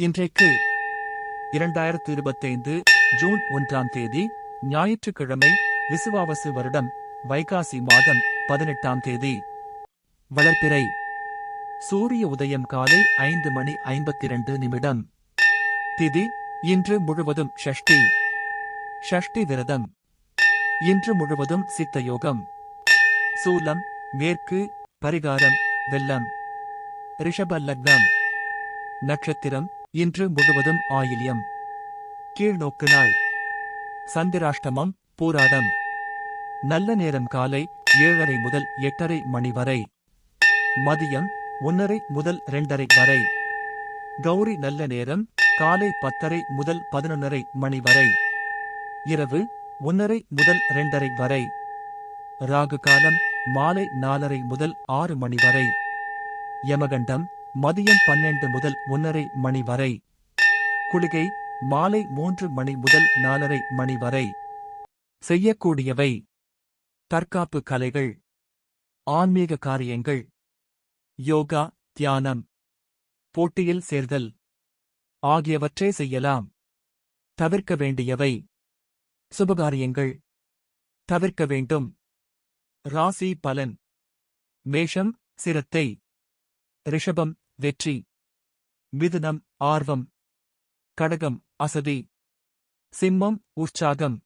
இன்றைக்கு இரண்டாயிரத்து இருபத்தைந்து ஜூன் ஒன்றாம் தேதி ஞாயிற்றுக்கிழமை விசுவாவசு வருடம் வைகாசி மாதம் பதினெட்டாம் தேதி. வளர்ப்பிறை சூரிய உதயம் காலை ஐந்து மணி ஐம்பத்தி இரண்டு நிமிடம். திதி இன்று முழுவதும் ஷஷ்டி. ஷஷ்டி விரதம். இன்று முழுவதும் சித்த யோகம் சூலம் மேற்கு பரிகாரம் வெள்ளம். ரிஷப லக்னம். நட்சத்திரம் இன்று முழுவதும் ஆயில்யம். கீழ்நோக்கு நாள் சந்திராஷ்டமம் பூராடம். நல்ல நேரம் காலை ஏழரை முதல் எட்டரை மணி வரை. மதியம் ஒன்னரை முதல் இரண்டரை வரை. கௌரி நல்ல நேரம் காலை பத்தரை முதல் பதினொன்னரை மணி வரை. இரவு ஒன்னரை முதல் இரண்டரை வரை. ராகு காலம் மாலை நாலரை முதல் ஆறு மணி வரை. யமகண்டம் மதியம் பன்னெண்டு முதல் ஒன்னரை மணி வரை. குளிகை மாலை மூன்று மணி முதல் நாலரை மணி வரை. செய்யக்கூடியவை. தற்காப்பு கலைகள். ஆன்மீக காரியங்கள். யோகா தியானம். போட்டியில் சேர்தல். ஆகியவற்றை செய்யலாம். தவிர்க்க வேண்டியவை. சுபகாரியங்கள். தவிர்க்க வேண்டும். ராசி பலன். மேஷம் சிரத்தை. ரிஷபம் வெற்றி மிதுனம் ஆர்வம் கடகம் அசதி சிம்மம் உற்சாகம்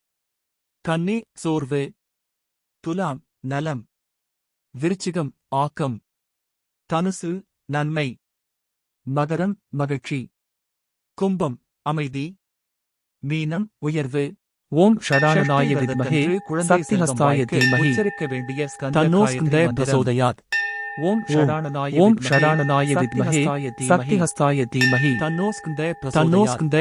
கன்னி சோர்வு துலாம் நலம் விருச்சிகம் ஆக்கம் தனுசு நன்மை மகரம் மகிழ்ச்சி கும்பம் அமைதி மீனம் உயர்வு ஓம் சக்திஹஸ்தாய தீமஹி உச்சரிக்க வேண்டிய ஸ்கந்த. பிரசோதயாத் ஓம் ஷடானநாய ஓம் வித்மஹே ஷடானநாய வித்மஹே தீமஹி. சக்திஹஸ்தாய தீமஹி தன்னோ ஸ்கந்தே தன்னோ பிரசோதயாத். ஸ்கந்தே